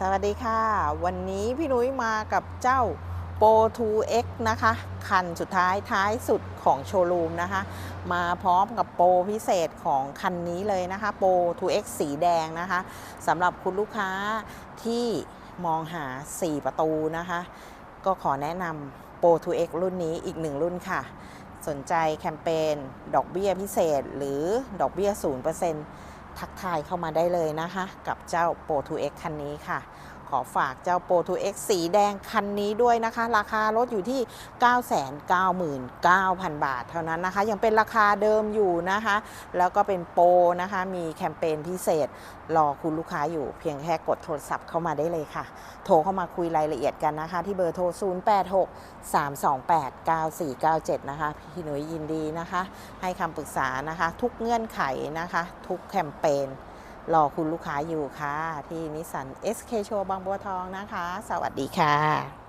สวัสดีค่ะ วันนี้พี่นุ้ยมากับเจ้า Pro 2X นะคะ คันสุดท้ายท้ายสุดของโชว์รูมนะคะ มาพร้อมกับโปรพิเศษของคันนี้เลยนะคะ Pro 2X สีแดงนะคะสำหรับคุณลูกค้าที่มองหา 4 ประตูนะคะ ก็ขอแนะนำ Pro 2X รุ่นนี้อีกหนึ่งรุ่นค่ะ สนใจแคมเปญดอกเบี้ยพิเศษหรือดอกเบี้ย 0% ทักทายเข้ามาได้เลยนะคะ กับเจ้า Pro 2X คันนี้ค่ะ ขอฝากเจ้า Pro 2X สีแดงคันนี้ด้วยนะคะ ราคารถอยู่ที่ 999,000 บาทเท่านั้นนะคะ ยังเป็นราคาเดิมอยู่นะคะ แล้วก็เป็นโปรนะคะ มีแคมเปญพิเศษ รอคุณลูกค้าอยู่เพียงแค่กดโทรศัพท์เข้ามาได้เลยค่ะ โทรเข้ามาคุยรายละเอียดกันนะคะ ที่เบอร์โทร 086 328 9497 นะคะ พี่หนุ่ยยินดีนะคะ ให้คำปรึกษานะคะ ทุกเงื่อนไขนะคะ ทุกแคมเปญรอคุณลูกค้าอยู่ค่ะ ที่นิสสัน SK โชว์บางบัวทองนะคะ สวัสดีค่ะ